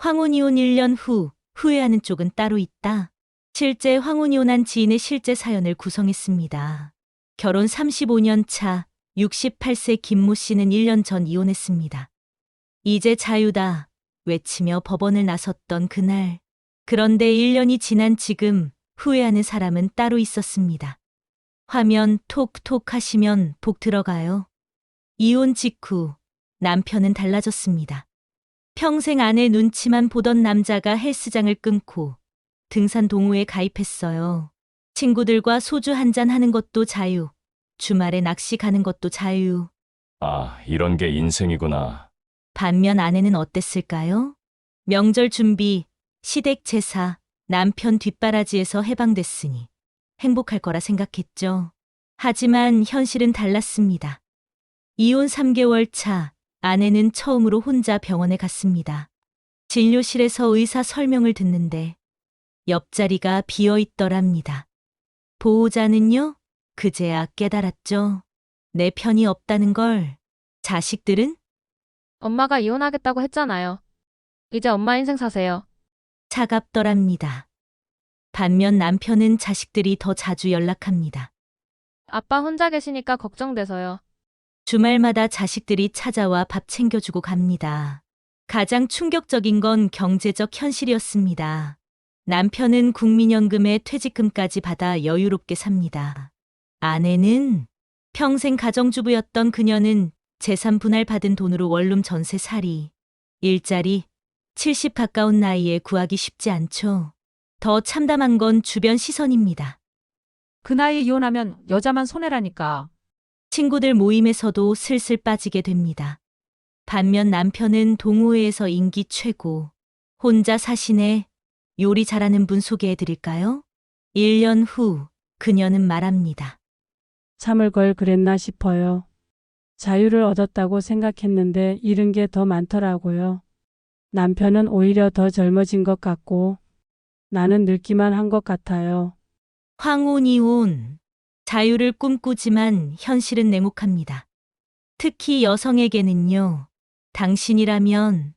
황혼 이혼 1년 후 후회하는 쪽은 따로 있다. 실제 황혼 이혼한 지인의 실제 사연을 구성했습니다. 결혼 35년 차 68세 김모 씨는 1년 전 이혼했습니다. 이제 자유다 외치며 법원을 나섰던 그날. 그런데 1년이 지난 지금 후회하는 사람은 따로 있었습니다. 화면 톡톡 하시면 복 들어가요. 이혼 직후 남편은 달라졌습니다. 평생 아내 눈치만 보던 남자가 헬스장을 끊고 등산 동호회에 가입했어요. 친구들과 소주 한잔 하는 것도 자유. 주말에 낚시 가는 것도 자유. 아, 이런 게 인생이구나. 반면 아내는 어땠을까요? 명절 준비, 시댁 제사, 남편 뒷바라지에서 해방됐으니 행복할 거라 생각했죠. 하지만 현실은 달랐습니다. 이혼 3개월 차, 아내는 처음으로 혼자 병원에 갔습니다. 진료실에서 의사 설명을 듣는데 옆자리가 비어 있더랍니다. 보호자는요? 그제야 깨달았죠. 내 편이 없다는 걸. 자식들은 엄마가 이혼하겠다고 했잖아요. 이제 엄마 인생 사세요. 차갑더랍니다. 반면 남편은 자식들이 더 자주 연락합니다. 아빠 혼자 계시니까 걱정돼서요. 주말마다 자식들이 찾아와 밥 챙겨주고 갑니다. 가장 충격적인 건 경제적 현실이었습니다. 남편은 국민연금에 퇴직금까지 받아 여유롭게 삽니다. 아내는 평생 가정주부였던 그녀는 재산 분할 받은 돈으로 원룸 전세 살이, 일자리, 70 가까운 나이에 구하기 쉽지 않죠. 더 참담한 건 주변 시선입니다. 그 나이에 이혼하면 여자만 손해라니까. 친구들 모임에서도 슬슬 빠지게 됩니다. 반면 남편은 동호회에서 인기 최고. 혼자 사시네. 요리 잘하는 분 소개해 드릴까요? 1년 후, 그녀는 말합니다. 참을 걸 그랬나 싶어요. 자유를 얻었다고 생각했는데 잃은 게 더 많더라고요. 남편은 오히려 더 젊어진 것 같고 나는 늙기만 한 것 같아요. 황혼이혼. 자유를 꿈꾸지만 현실은 냉혹합니다. 특히 여성에게는요. 당신이라면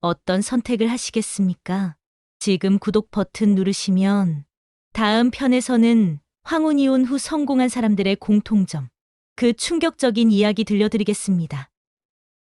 어떤 선택을 하시겠습니까? 지금 구독 버튼 누르시면 다음 편에서는 황혼 이혼 후 성공한 사람들의 공통점, 그 충격적인 이야기 들려드리겠습니다.